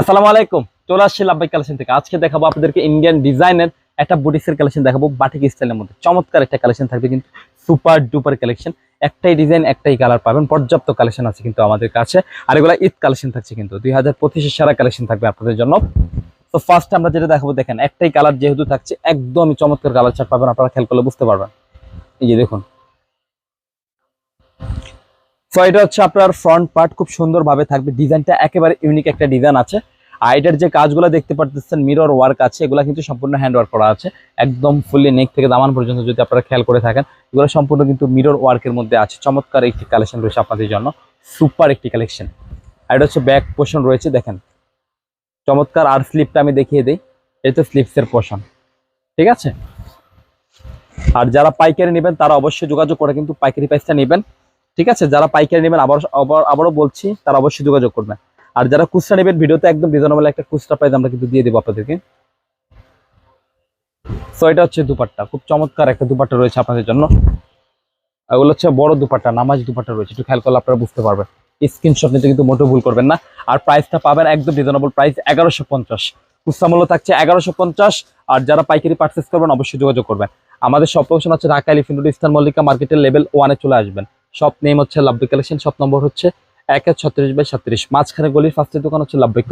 আসসালামু আলাইকুম। চলে আসছি লাভবাই কালেকশন থেকে। আজকে দেখাবো আপনাদেরকে ইন্ডিয়ান ডিজাইনের একটা বুটিক্সের কালেকশন দেখাবো বাটিক স্টাইলের মধ্যে। চমৎকার একটা কালেকশন থাকবে কিন্তু সুপার ডুপার কালেকশন একটাই ডিজাইন একটাই কালার পাবেন। পর্যাপ্ত কালেকশন আছে কিন্তু আমাদের কাছে। আর এগুলো ঈদ কালেকশন থাকছে কিন্তু। দুই হাজার পঁচিশের সারা কালেকশন থাকবে আপনাদের জন্য। তো ফার্স্ট আমরা যেটা দেখাবো, দেখেন, একটাই কালার যেহেতু থাকছে, একদমই চমৎকার কালার চার্ট পাবেন। আপনারা খেয়াল করলে বুঝতে পারবেন। এই যে দেখুন তো এটা হচ্ছে আপনার ফ্রন্ট পার্ট খুব সুন্দরভাবে থাকবে। ডিজাইনটা একেবারে ইউনিক একটা ডিজাইন আছে। আর এটার যে কাজগুলো দেখতে পারতেছেন মিরর ওয়ার্ক আছে, এগুলো কিন্তু সম্পূর্ণ হ্যান্ড ওয়ার্ক করা আছে। একদম ফুললি নেক থেকে দামান পর্যন্ত যদি আপনারা খেয়াল করে থাকেন, এগুলো সম্পূর্ণ কিন্তু মিরর ওয়ার্কের মধ্যে আছে। চমৎকার একটি কালেকশন রয়েছে আপনাদের জন্য। সুপার একটি কালেকশন আর এটা হচ্ছে ব্যাক পোর্শন রয়েছে, দেখেন। চমৎকার আর স্লিপটা আমি দেখিয়ে দিই। এটা স্লিপসের পোর্শন ঠিক আছে? আর যারা পাইকারি নেবেন, তারা অবশ্যই যোগাযোগ করে কিন্তু পাইকারি প্রাইসটা নেবেন। ঠিক আছে? যারা পাইকারি নেবেন, আবার আবার- আবারও বলছি, তারা অবশ্যই যোগাযোগ করবেন। আর যারা খুচরা নেবেন, ভিডিওতে একদম রিজনেবল একটা খুচরা প্রাইস আমরা কিন্তু দিয়ে দেবো আপনাদেরকে। সো এটা হচ্ছে দুপাট্টা। খুব চমৎকার একটা দুপাট্টা রয়েছে আপনাদের জন্য। এগুলো হচ্ছে বড় দুপাট্টা, নামাজ দুপাট্টা রয়েছে। একটু খেয়াল করলে আপনারা বুঝতে পারবেন। স্ক্রিনশট নিতে কিন্তু মোটেও ভুল করবেন না। আর প্রাইসটা পাবেন একদম রিজনেবল প্রাইস এগারোশো পঞ্চাশ। খুচরা মূল্য থাকছে এগারোশো পঞ্চাশ। আর যারা পাইকারি পার্চেস করবেন, অবশ্যই যোগাযোগ করবেন। আমাদের সব লোকেশন হচ্ছে Dhaka elephant road eastern Mallika মার্কেটের লেভেল ওয়ানে চলে আসবেন। শপ নেম হচ্ছে লাভবিক কালেকশন শপ নম্বর হচ্ছে এক এক ছত্রিশ বাই ছত্রিশ মাঝখানে গলির ফার্স্টের দোকান হচ্ছে লাভবিক